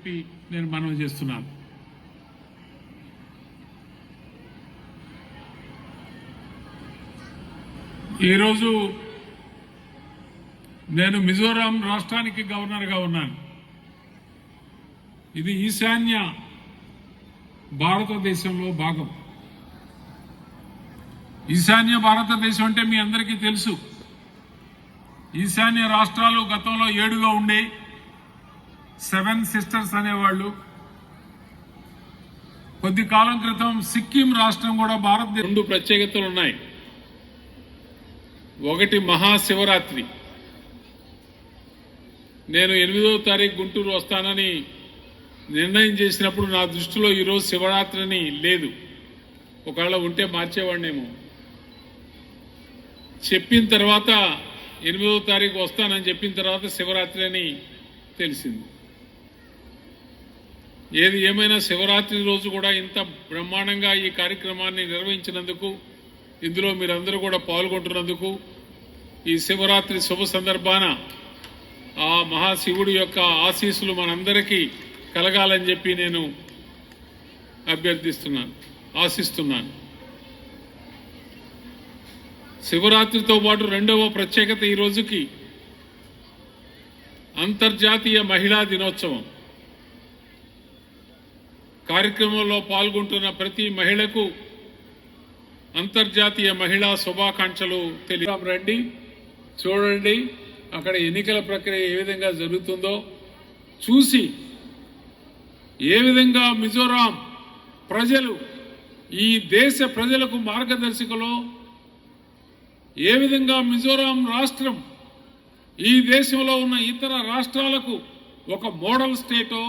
చెప్పి నేను మనవి చేస్తున్నాను. ఈరోజు నేను మిజోరాం రాష్ట్రానికి గవర్నర్గా ఉన్నాను. ఇది ఈశాన్య భారతదేశంలో భాగం. ఈశాన్య భారతదేశం అంటే మీ అందరికీ తెలుసు. ఈశాన్య రాష్ట్రాలు గతంలో ఏడుగా ఉండే సెవెన్ సిస్టర్స్ అనేవాళ్ళు. కొద్ది కాలం క్రితం సిక్కిం రాష్ట్రం కూడా భారతదేశం రెండు ప్రత్యేకతలు ఉన్నాయి. ఒకటి మహాశివరాత్రి. నేను ఎనిమిదవ తారీఖు గుంటూరు వస్తానని నిర్ణయం చేసినప్పుడు నా దృష్టిలో ఈరోజు శివరాత్రిని లేదు. ఒకవేళ ఉంటే మార్చేవాడినేమో. చెప్పిన తర్వాత ఎనిమిదవ తారీఖు వస్తానని చెప్పిన తర్వాత శివరాత్రి అని తెలిసింది. ఏది ఏమైనా శివరాత్రి రోజు కూడా ఇంత బ్రహ్మాండంగా ఈ కార్యక్రమాన్ని నిర్వహించినందుకు ఇందులో మీరందరూ కూడా పాల్గొంటున్నందుకు ఈ శివరాత్రి శుభ సందర్భాన ఆ మహాశివుడి యొక్క ఆశీస్సులు మనందరికీ కలగాలని చెప్పి నేను అభ్యర్థిస్తున్నాను ఆశిస్తున్నాను. శివరాత్రితో పాటు రెండవ ప్రత్యేకత ఈ రోజుకి అంతర్జాతీయ మహిళా దినోత్సవం. కార్యక్రమంలో పాల్గొంటున్న ప్రతి మహిళకు అంతర్జాతీయ మహిళా శుభాకాంక్షలు తెలియ రండి చూడండి అక్కడ ఎన్నికల ప్రక్రియ ఏ విధంగా జరుగుతుందో. చూసి ఏ విధంగా మిజోరాం ప్రజలు ఈ దేశ ప్రజలకు మార్గదర్శకలో ఏ విధంగా మిజోరాం రాష్ట్రం ఈ దేశంలో ఉన్న ఇతర రాష్ట్రాలకు ఒక మోడల్ స్టేటో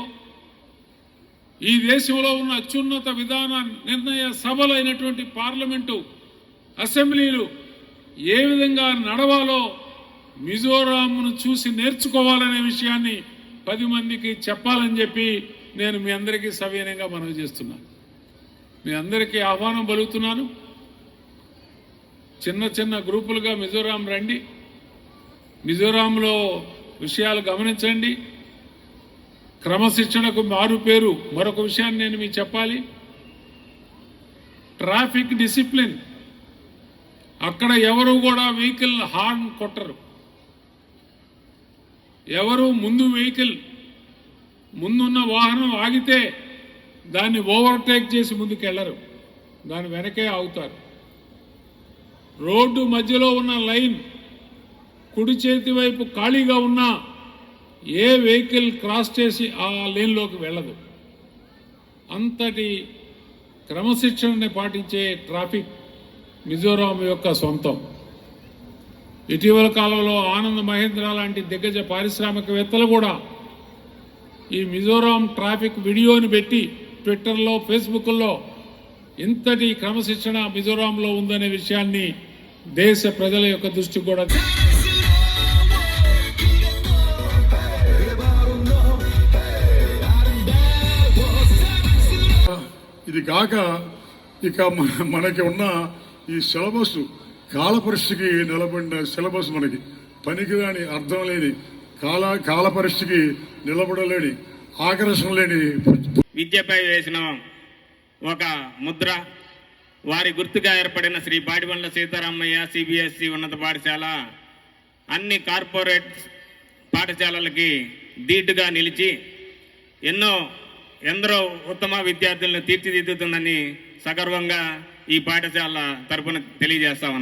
ఈ దేశంలో ఉన్న అత్యున్నత విధాన నిర్ణయ సభలు అయినటువంటి పార్లమెంటు అసెంబ్లీలు ఏ విధంగా నడవాలో మిజోరాంను చూసి నేర్చుకోవాలనే విషయాన్ని పది మందికి చెప్పాలని చెప్పి నేను మీ అందరికీ సవినయంగా మనవి చేస్తున్నాను మీ అందరికీ ఆహ్వానం పలుకుతున్నాను. చిన్న చిన్న గ్రూపులుగా మిజోరాం రండి. మిజోరాంలో విషయాలు గమనించండి. క్రమశిక్షణకు మారు పేరు. మరొక విషయాన్ని నేను మీకు చెప్పాలి. Traffic discipline. అక్కడ ఎవరు కూడా వెహికల్ హార్న్ కొట్టరు. ఎవరు ముందు వెహికల్ ముందున్న వాహనం ఆగితే దాన్ని ఓవర్టేక్ చేసి ముందుకు వెళ్ళరు దాని వెనకే ఆగుతారు. రోడ్డు మధ్యలో ఉన్న లైన్ కుడి చేతి వైపు ఖాళీగా ఉన్నా ఏ వెహికల్ క్రాస్ చేసి ఆ లేన్లోకి వెళ్ళదు. అంతటి క్రమశిక్షణని పాటించే ట్రాఫిక్ మిజోరాం యొక్క సొంతం. ఇటీవల కాలంలో ఆనంద్ మహేంద్ర లాంటి దిగ్గజ పారిశ్రామికవేత్తలు కూడా ఈ మిజోరాం ట్రాఫిక్ వీడియోని పెట్టి ట్విట్టర్లో ఫేస్బుక్లో ఇంతటి క్రమశిక్షణ మిజోరాంలో ఉందనే విషయాన్ని దేశ ప్రజల యొక్క దృష్టి కూడా ఇది కాక ఇక మన- మనకి ఉన్న ఈ సిలబస్ కాలపరిస్థితికి నిలబడిన సిలబస్ మనకి. పనికిరాని అర్థం లేని కాల కాలపరిస్థితికి నిలబడలేని ఆకర్షణ లేని విద్యపై వేసిన ఒక ముద్ర వారి గుర్తుగా ఏర్పడిన శ్రీ పాడిబండ్ల సీతారామయ్య సిబిఎస్ఈ ఉన్నత పాఠశాల అన్ని కార్పొరేట్ పాఠశాలలకి ధీటుగా నిలిచి ఎన్నో ఎందరో ఉత్తమ విద్యార్థులను తీర్చిదిద్దుతుందని సగర్వంగా ఈ పాఠశాల తరపున తెలియజేస్తా ఉన్నాను